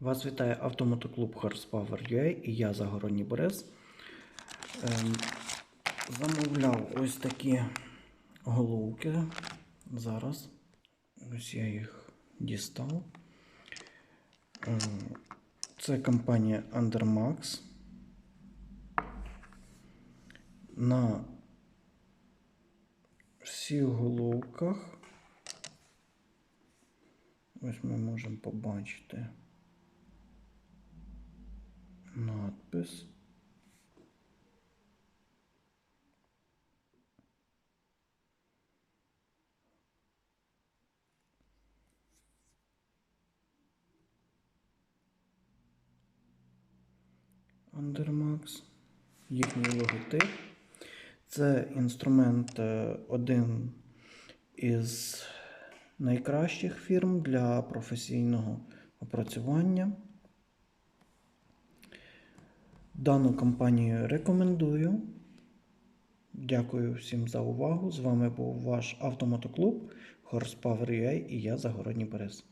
Вас вітає автомотоклуб Horsepower.ua і я Загородній Борис. Ем, замовляв ось такі головки. Зараз. Ось я їх дістав. Ем, це компанія Undermax. На всіх головках. Ось ми можемо побачити надпис. Undermax, їхній логотип. Це інструмент е, один із найкращих фірм для професійного опрацювання. Дану компанію рекомендую. Дякую всім за увагу. З вами був ваш автомотоклуб Horsepower.ua і я Загородній Борис.